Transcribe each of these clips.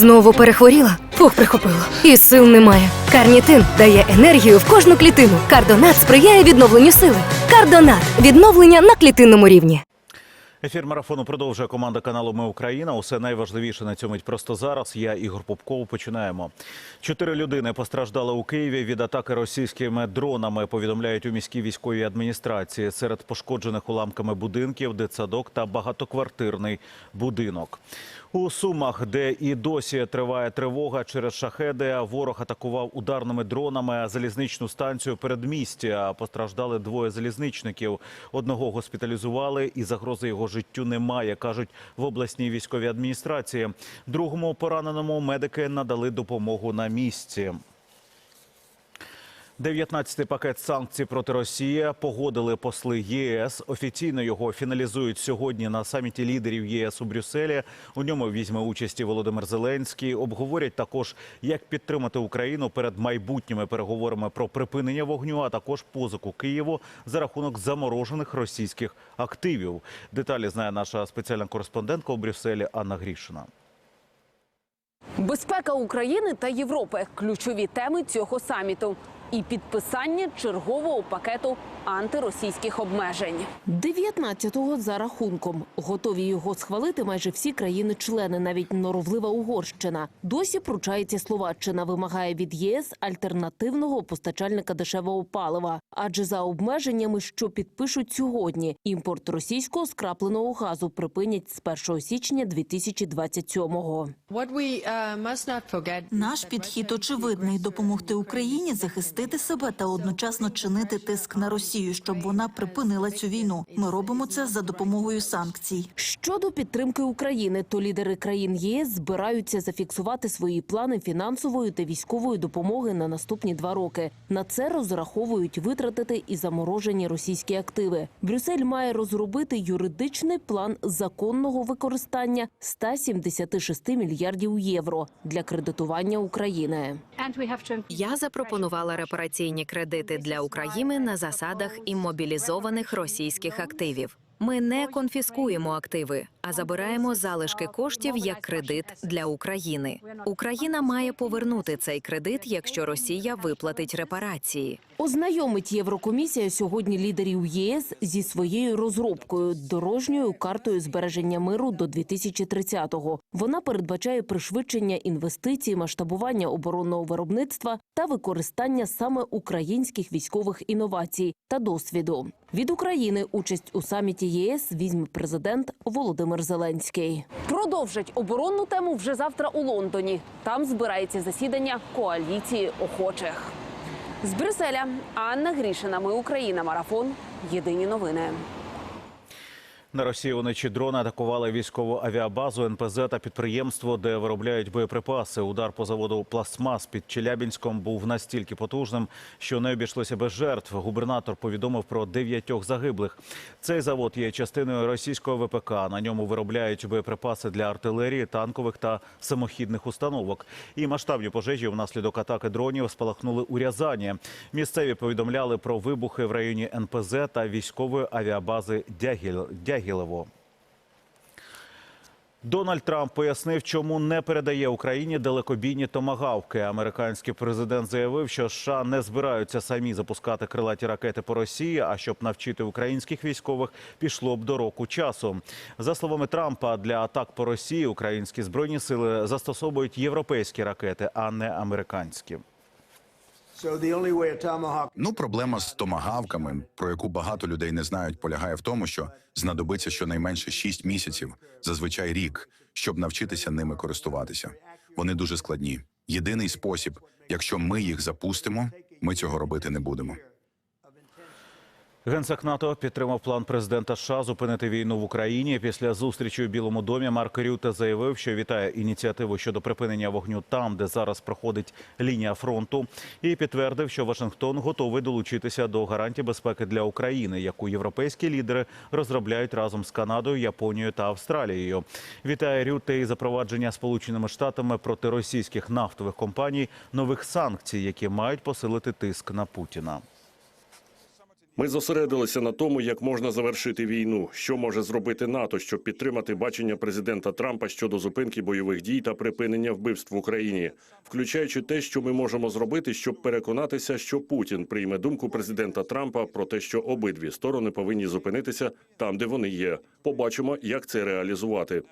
Знову перехворіла, фух прихопило. І сил немає. Карнітин дає енергію в кожну клітину. Кардонат сприяє відновленню сили. Кардонат відновлення на клітинному рівні. Ефір марафону продовжує команда каналу Ми Україна. Усе найважливіше на цьому просто зараз. Я Ігор Попков. Починаємо. Чотири людини постраждали у Києві від атаки російськими дронами. Повідомляють у міській військовій адміністрації. Серед пошкоджених уламками будинків, дитсадок та багатоквартирний будинок. У Сумах, де і досі триває тривога через шахеди, ворог атакував ударними дронами залізничну станцію передмістя. Постраждали двоє залізничників. Одного госпіталізували, і загрози його життю немає, кажуть в обласній військовій адміністрації. Другому пораненому медики надали допомогу на місці. 19-й пакет санкцій проти Росії погодили посли ЄС. Офіційно його фіналізують сьогодні на саміті лідерів ЄС у Брюсселі. У ньому візьме участь і Володимир Зеленський. Обговорять також, як підтримати Україну перед майбутніми переговорами про припинення вогню, а також позику Києву за рахунок заморожених російських активів. Деталі знає наша спеціальна кореспондентка у Брюсселі Анна Грішина. Безпека України та Європи ключові теми цього саміту і підписання чергового пакету антиросійських обмежень. 19-го за рахунком готові його схвалити майже всі країни-члени, навіть норовлива Угорщина. Досі пручається Словаччина, вимагає від єС альтернативного постачальника дешевого палива. Адже за обмеженнями, що підпишуть сьогодні, імпорт російського скрапленого газу припинять з 1 січня 2027-го. What we uh, Наш підхід очевидний допомогти Україні захистити себе та одночасно чинити тиск на Росію, щоб вона припинила цю війну. Ми робимо це за допомогою санкцій. Щодо підтримки України, то лідери країн ЄС збираються зафіксувати свої плани фінансової та військової допомоги на наступні два роки. На це розраховують витратити і заморожені російські активи. Брюссель має розробити юридичний план законного використання 176 мільярдів євро для кредитування України. Я запропонувала репараційні кредити для України на засадах іммобілізованих російських активів. Ми не конфіскуємо активи, а забираємо залишки коштів як кредит для України. Україна має повернути цей кредит, якщо Росія виплатить репарації. Ознайомить Єврокомісія сьогодні лідерів єС зі своєю розробкою дорожньою картою збереження миру до 2030-го. Вона передбачає пришвидшення інвестицій, масштабування оборонного виробництва та використання саме українських військових інновацій та досвіду. Від України участь у саміті ЄС візьме президент Володимир Зеленський. Продовжать оборонну тему вже завтра у Лондоні. Там збирається засідання коаліції охочих. З Брюсселя Анна Грішина. Ми Україна. Марафон. Єдині новини. На Росії вночі дрони атакували військову авіабазу, НПЗ та підприємство, де виробляють боєприпаси. Удар по заводу «Пластмас» під Челябінськом був настільки потужним, що не обійшлося без жертв. Губернатор повідомив про дев'ятьох загиблих. Цей завод є частиною російського ВПК. На ньому виробляють боєприпаси для артилерії, танкових та самохідних установок. І масштабні пожежі внаслідок атаки дронів спалахнули у Рязані. Місцеві повідомляли про вибухи в районі НПЗ та військової авіабази Дягіль. Дягілево. Дональд Трамп пояснив, чому не передає Україні далекобійні томагавки. Американський президент заявив, що США не збираються самі запускати крилаті ракети по Росії. А щоб навчити українських військових, пішло б до року часу. За словами Трампа, для атак по Росії українські збройні сили застосовують європейські ракети, а не американські. Ну, проблема з томагавками, про яку багато людей не знають, полягає в тому, що знадобиться щонайменше 6 місяців, зазвичай рік, щоб навчитися ними користуватися. Вони дуже складні. Єдиний спосіб, якщо ми їх запустимо, ми цього робити не будемо. Генсек НАТО підтримав план президента США зупинити війну в Україні. Після зустрічі у Білому домі Марк Рюте заявив, що вітає ініціативу щодо припинення вогню там, де зараз проходить лінія фронту, і підтвердив, що Вашингтон готовий долучитися до гарантій безпеки для України, яку європейські лідери розробляють разом з Канадою, Японією та Австралією. Вітає Рюте і запровадження Сполученими Штатами проти російських нафтових компаній нових санкцій, які мають посилити тиск на Путіна. Ми зосередилися на тому, як можна завершити війну, що може зробити НАТО, щоб підтримати бачення президента Трампа щодо зупинки бойових дій та припинення вбивств в Україні, включаючи те, що ми можемо зробити, щоб переконатися, що Путін прийме думку президента Трампа про те, що обидві сторони повинні зупинитися там, де вони є. Побачимо, як це реалізувати.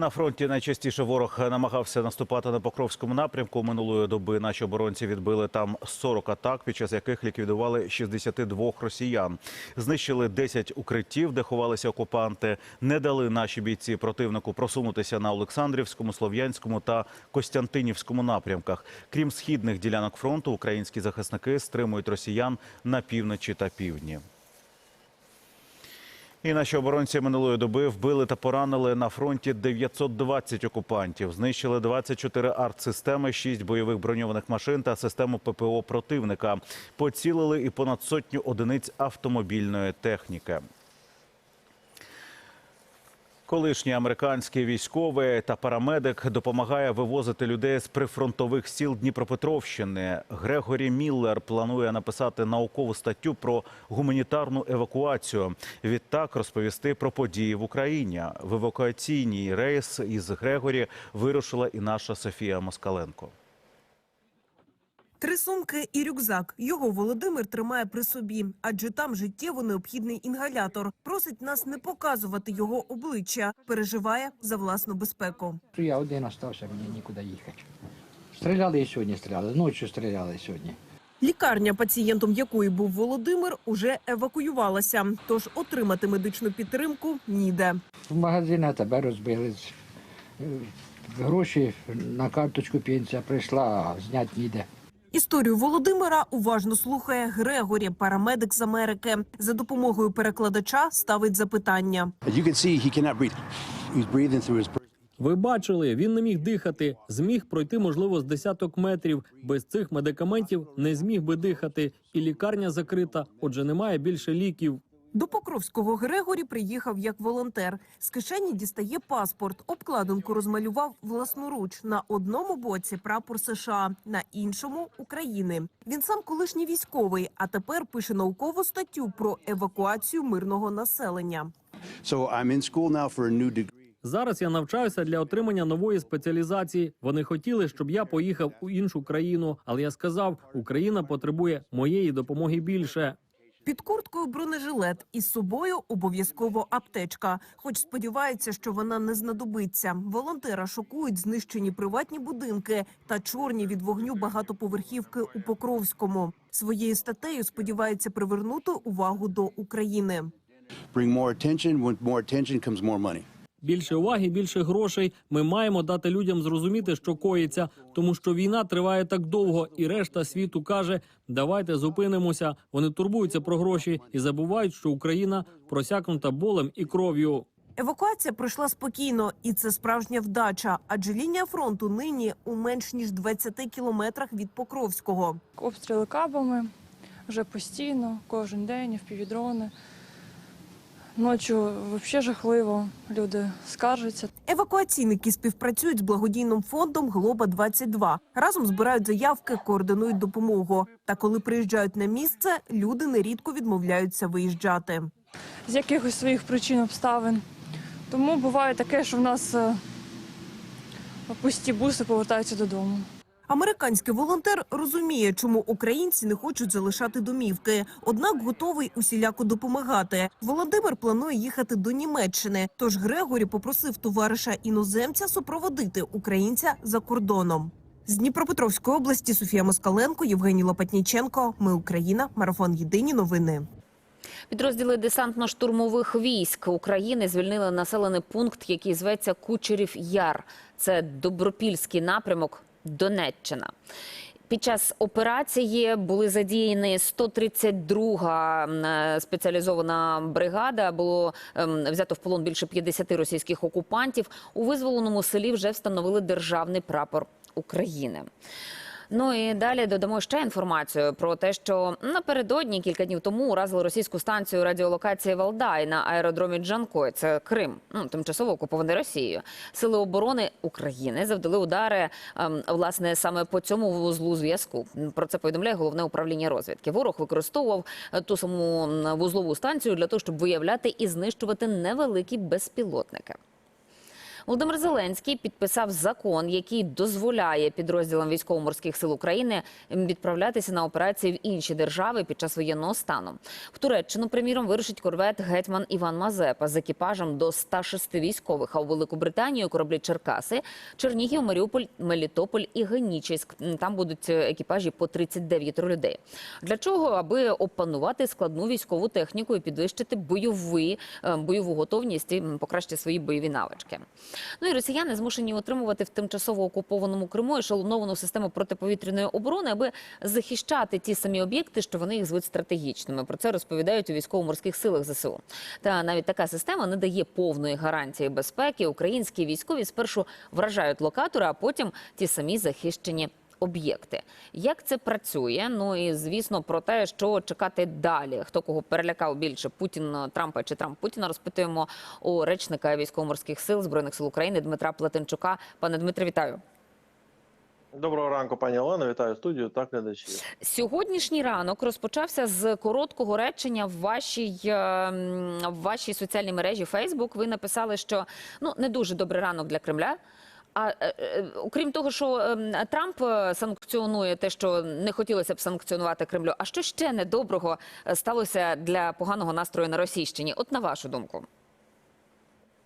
На фронті найчастіше ворог намагався наступати на Покровському напрямку. Минулої доби наші оборонці відбили там 40 атак, під час яких ліквідували 62 росіян. Знищили 10 укриттів, де ховалися окупанти. Не дали наші бійці противнику просунутися на Олександрівському, Слов'янському та Костянтинівському напрямках. Крім східних ділянок фронту, українські захисники стримують росіян на півночі та півдні. І наші оборонці минулої доби вбили та поранили на фронті 920 окупантів. Знищили 24 артсистеми, 6 бойових броньованих машин та систему ППО противника. Поцілили і понад сотню одиниць автомобільної техніки. Колишній американський військовий та парамедик допомагає вивозити людей з прифронтових сіл Дніпропетровщини. Грегорі Міллер планує написати наукову статтю про гуманітарну евакуацію. Відтак розповісти про події в Україні. В евакуаційній рейс із Грегорі вирушила і наша Софія Москаленко. Три сумки і рюкзак. Його Володимир тримає при собі, адже там життєво необхідний інгалятор. Просить нас не показувати його обличчя. Переживає за власну безпеку. Я один остався, мені нікуди їхати. Стріляли і сьогодні стріляли, ночі стріляли сьогодні. Лікарня, пацієнтом якої був Володимир, уже евакуювалася, тож отримати медичну підтримку ніде. В магазині тебе розбили. Е, Гроші на карточку пенсія прийшла, а зняти ніде. Історію Володимира уважно слухає Грегорі, парамедик з Америки. За допомогою перекладача ставить запитання. Ви бачили, він не міг дихати, зміг пройти, можливо, з десяток метрів. Без цих медикаментів не зміг би дихати, і лікарня закрита. Отже, немає більше ліків. До Покровського Грегорі приїхав як волонтер. З кишені дістає паспорт. Обкладинку розмалював власноруч. На одному боці прапор США, на іншому України. Він сам колишній військовий, а тепер пише наукову статтю про евакуацію мирного населення. Зараз я навчаюся для отримання нової спеціалізації. Вони хотіли, щоб я поїхав у іншу країну, але я сказав, Україна потребує моєї допомоги більше. Під курткою бронежилет із собою обов'язково аптечка. Хоч сподівається, що вона не знадобиться. Волонтера шокують знищені приватні будинки та чорні від вогню багатоповерхівки у Покровському. Своєю статтею сподівається привернути увагу до України. Bring more attention. When more attention comes more money. Більше уваги, більше грошей. Ми маємо дати людям зрозуміти, що коїться, тому що війна триває так довго, і решта світу каже: давайте зупинимося. Вони турбуються про гроші і забувають, що Україна просякнута болем і кров'ю. Евакуація пройшла спокійно, і це справжня вдача. Адже лінія фронту нині у менш ніж 20 кілометрах від Покровського. Обстріли кабами вже постійно, кожен день, впівдрони. Ночі взагалі жахливо. Люди скаржаться. Евакуаційники співпрацюють з благодійним фондом Глоба 22 Разом збирають заявки, координують допомогу. Та коли приїжджають на місце, люди нерідко відмовляються виїжджати. З якихось своїх причин обставин. Тому буває таке, що в нас е, пусті буси повертаються додому. Американський волонтер розуміє, чому українці не хочуть залишати домівки, однак готовий усіляко допомагати. Володимир планує їхати до Німеччини. Тож Грегорі попросив товариша іноземця супроводити українця за кордоном. З Дніпропетровської області Софія Москаленко, Євгеній Лопатніченко. Ми Україна. Марафон Єдині новини. Підрозділи десантно-штурмових військ України звільнили населений пункт, який зветься Кучерів Яр. Це Добропільський напрямок, Донеччина. Під час операції були задіяні 132-га м, спеціалізована бригада. Було ем, взято в полон більше 50 російських окупантів. У визволеному селі вже встановили державний прапор України. Ну і далі додамо ще інформацію про те, що напередодні кілька днів тому уразили російську станцію радіолокації Валдай на аеродромі Джанкой. Це Крим, ну тимчасово окупований Росією. Сили оборони України завдали удари ем, власне саме по цьому вузлу зв'язку. Про це повідомляє головне управління розвідки. Ворог використовував е, ту саму вузлову станцію для того, щоб виявляти і знищувати невеликі безпілотники. Володимир Зеленський підписав закон, який дозволяє підрозділам військово-морських сил України відправлятися на операції в інші держави під час воєнного стану. В Туреччину, приміром, вирушить корвет гетьман Іван Мазепа з екіпажем до 106 військових. А у Великобританію кораблі Черкаси, Чернігів, Маріуполь, Мелітополь і Генічеськ. Там будуть екіпажі по 39 людей. Для чого? Аби опанувати складну військову техніку і підвищити бойові, е, бойову готовність і покращити свої бойові навички. Ну і росіяни змушені отримувати в тимчасово окупованому Криму ешелоновану систему протиповітряної оборони, аби захищати ті самі об'єкти, що вони їх звуть стратегічними. Про це розповідають у військово-морських силах ЗСУ. Та навіть така система не дає повної гарантії безпеки. Українські військові спершу вражають локатори, а потім ті самі захищені. Об'єкти, як це працює? Ну і звісно про те, що чекати далі. Хто кого перелякав більше Путін Трампа чи Трамп Путіна? Розпитуємо у речника військово-морських сил збройних сил України Дмитра Плетенчука. Пане Дмитре, вітаю. Доброго ранку, пані Олено. Вітаю студію та глядачів. Сьогоднішній ранок розпочався з короткого речення в вашій е, в вашій соціальній мережі Facebook. Ви написали, що ну не дуже добрий ранок для Кремля. А е, е, окрім того, що ем, Трамп е, санкціонує те, що не хотілося б санкціонувати Кремлю. А що ще недоброго сталося для поганого настрою на Російщині? От на вашу думку.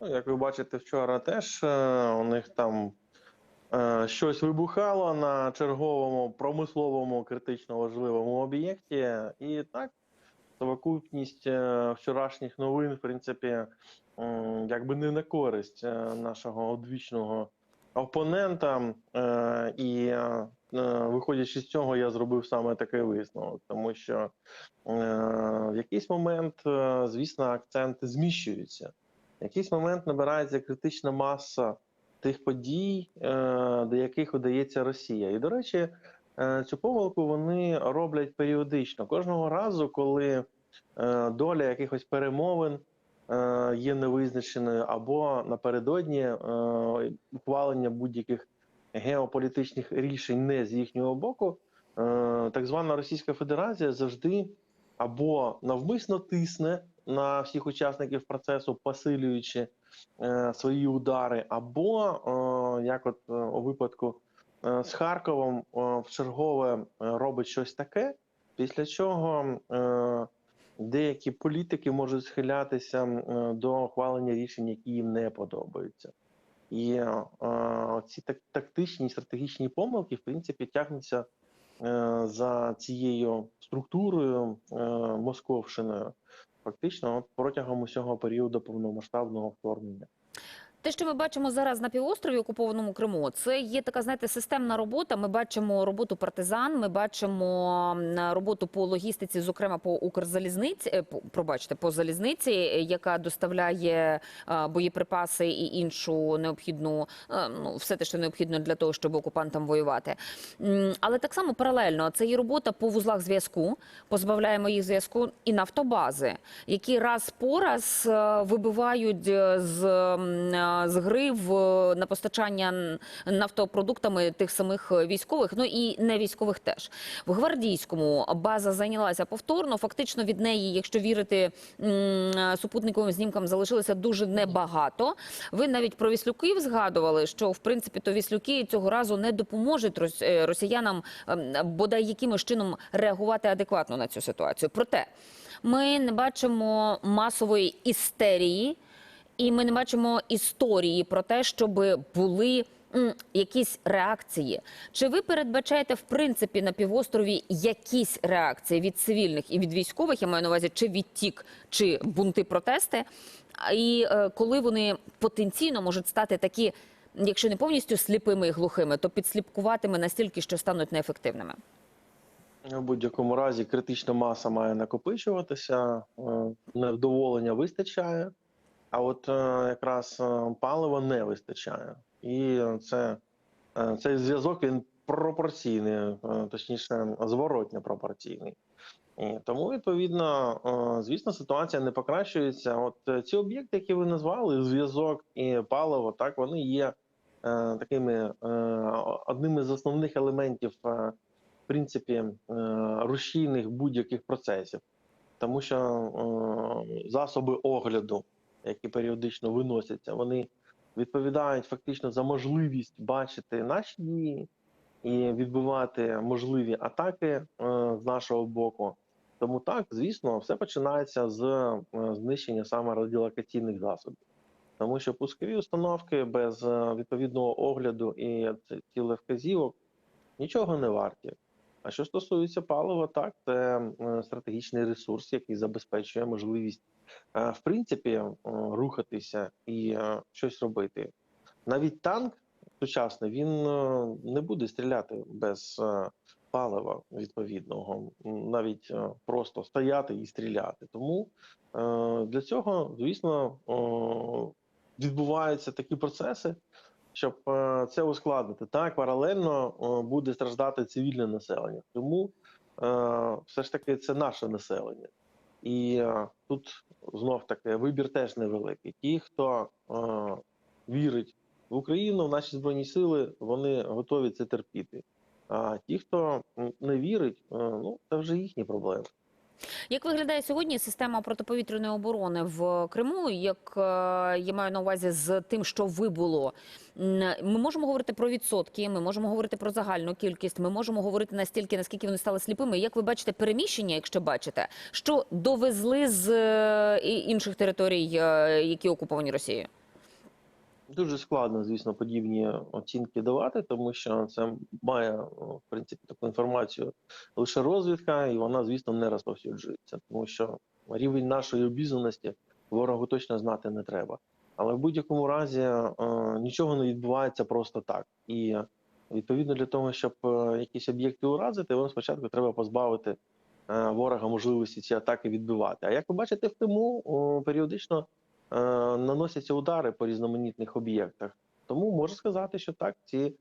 Ну, як ви бачите, вчора теж у них там щось вибухало на черговому промисловому критично важливому об'єкті. І так, совокупність вчорашніх новин, в принципі, якби не на користь нашого одвічного опонента. Е, І е, виходячи з цього, я зробив саме такий висновок, тому що е, в якийсь момент, е, звісно, акценти зміщуються. В якийсь момент набирається критична маса тих подій, е, до яких видається Росія. І, до речі, е, цю помилку вони роблять періодично. Кожного разу, коли е, доля якихось перемовин є невизначеною, або напередодні е, ухвалення будь-яких геополітичних рішень не з їхнього боку, е, так звана Російська Федерація завжди або навмисно тисне на всіх учасників процесу, посилюючи е, свої удари, або е, як от е, у випадку е, з Харковом, е, в чергове е, робить щось таке, після чого е, деякі політики можуть схилятися е, до ухвалення рішень, які їм не подобаються. І е, ці тактичні стратегічні помилки, в принципі, тягнуться е, за цією структурою е, московщиною, фактично от протягом усього періоду повномасштабного вторгнення. Те, що ми бачимо зараз на півострові окупованому Криму, це є така, знаєте, системна робота. Ми бачимо роботу партизан, ми бачимо роботу по логістиці, зокрема по Укрзалізниці, е, пробачте, по залізниці, е, яка доставляє е, боєприпаси і іншу необхідну, ну все те, що необхідно для того, щоб окупантам воювати. Але так само паралельно це є робота по вузлах зв'язку. Позбавляємо їх зв'язку і нафтобази, які раз по раз вибивають з, з гри в на постачання нафтопродуктами тих самих е, військових, ну і не військових теж. В гвардійському база зайнялася повторно. Фактично від неї, якщо вірити супутниковим знімкам, залишилося дуже небагато. Ви навіть про віслюків згадували, що в принципі то віслюки цього разу не допоможуть рос- е, росіянам ем, бодай якимось чином реагувати адекватно на цю ситуацію. Проте ми не бачимо масової істерії, і ми не бачимо історії про те, щоб були. Якісь реакції. Чи ви передбачаєте в принципі на півострові якісь реакції від цивільних і від військових? Я маю на увазі, чи відтік, чи бунти, протести? І е, коли вони потенційно можуть стати такі, якщо не повністю сліпими і глухими, то підсліпкуватими настільки, що стануть неефективними? В будь-якому разі критична маса має накопичуватися, е, невдоволення вистачає, а от е, якраз е, палива не вистачає. І це, е, цей зв'язок він пропорційний, точніше, зворотньо пропорційний. І тому, відповідно, звісно, ситуація не покращується. От ці об'єкти, які ви назвали, зв'язок і паливо, так вони є такими е, одними з основних елементів, в принципі, рушійних будь-яких процесів, тому що засоби огляду, які періодично виносяться, вони відповідають фактично за можливість бачити наші дії і відбивати можливі атаки е, з нашого боку. Тому так, звісно, все починається з е, знищення саме радіолокаційних засобів, тому що пускові установки без е, відповідного огляду і цілевказівок нічого не варті. А що стосується палива, так це е, стратегічний ресурс, який забезпечує можливість е, в принципі е, рухатися і щось робити. Навіть танк сучасний він не буде стріляти без палива відповідного, навіть просто стояти і стріляти. Тому для цього, звісно, відбуваються такі процеси, щоб е, це ускладнити. Так, паралельно е, буде страждати цивільне населення. Тому е, все ж таки це наше населення. І тут знов таки вибір теж невеликий. Ті, хто вірить в Україну, в наші збройні сили, вони готові це терпіти. А ті, хто не вірить, ну це вже їхні проблеми. Як виглядає сьогодні система протиповітряної оборони в Криму? Як е, я маю на увазі з тим, що вибуло? Ми можемо говорити про відсотки, ми можемо говорити про загальну кількість, ми можемо говорити настільки, наскільки вони стали сліпими. Як ви бачите переміщення, якщо бачите, що довезли з е, інших територій, е, які окуповані Росією? Дуже складно, звісно, подібні оцінки давати, тому що це має в принципі таку інформацію лише розвідка, і вона, звісно, не розповсюджується, тому що рівень нашої обізнаності ворогу точно знати не треба. Але в будь-якому разі е, нічого не відбувається просто так. І е, відповідно для того, щоб е, якісь об'єкти уразити, вам спочатку треба позбавити е, ворога можливості ці атаки відбивати. А як ви бачите, в Криму періодично е, наносяться удари по різноманітних об'єктах. Тому можу сказати, що так, ці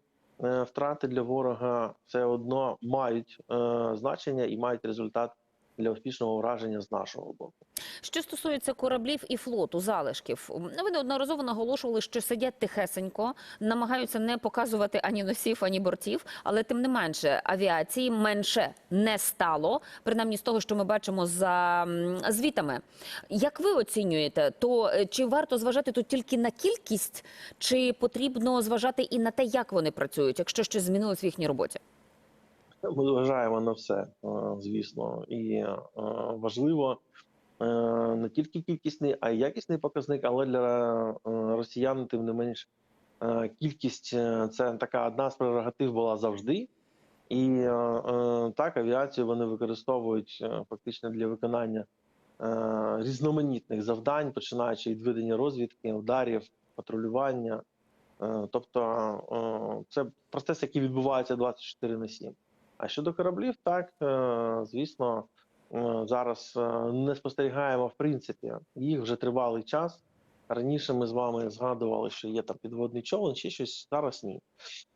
е, втрати для ворога все одно мають е, значення і мають результат для успішного враження з нашого боку. Що стосується кораблів і флоту, залишків, ви неодноразово наголошували, що сидять тихесенько, намагаються не показувати ані носів, ані бортів, але тим не менше авіації менше не стало, принаймні з того, що ми бачимо за звітами. Як ви оцінюєте, то е, чи варто зважати тут тільки на кількість, чи потрібно зважати і на те, як вони працюють, якщо щось змінилось в їхній роботі? Ми зважаємо на все, е, звісно, і е, важливо е, не тільки кількісний, а й якісний показник, але для росіян, тим не менш, кількість це така одна з прерогатив була завжди. І так, авіацію вони використовують фактично для виконання різноманітних завдань, починаючи від ведення розвідки, ударів, патрулювання. Тобто це процес, який відбувається 24 на 7. А щодо кораблів, так е, звісно, е, зараз е, не спостерігаємо в принципі їх вже тривалий час. Раніше ми з вами згадували, що є там підводний човен чи щось зараз ні.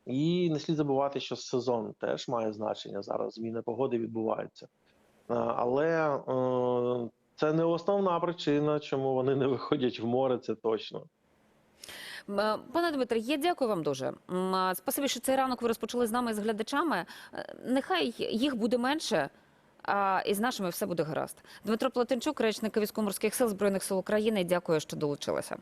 І не слід забувати, що сезон теж має значення зараз. Зміни погоди відбуваються. Але це не основна причина, чому вони не виходять в море. Це точно. Е, Пане Дмитре, я дякую вам дуже. Е, Спасибі, що цей ранок ви розпочали з нами з глядачами. Е, Нехай їх буде менше. А і з нашими все буде гаразд. Дмитро Платенчук, речник військово-морських сил збройних сил України. Дякую, що долучилися.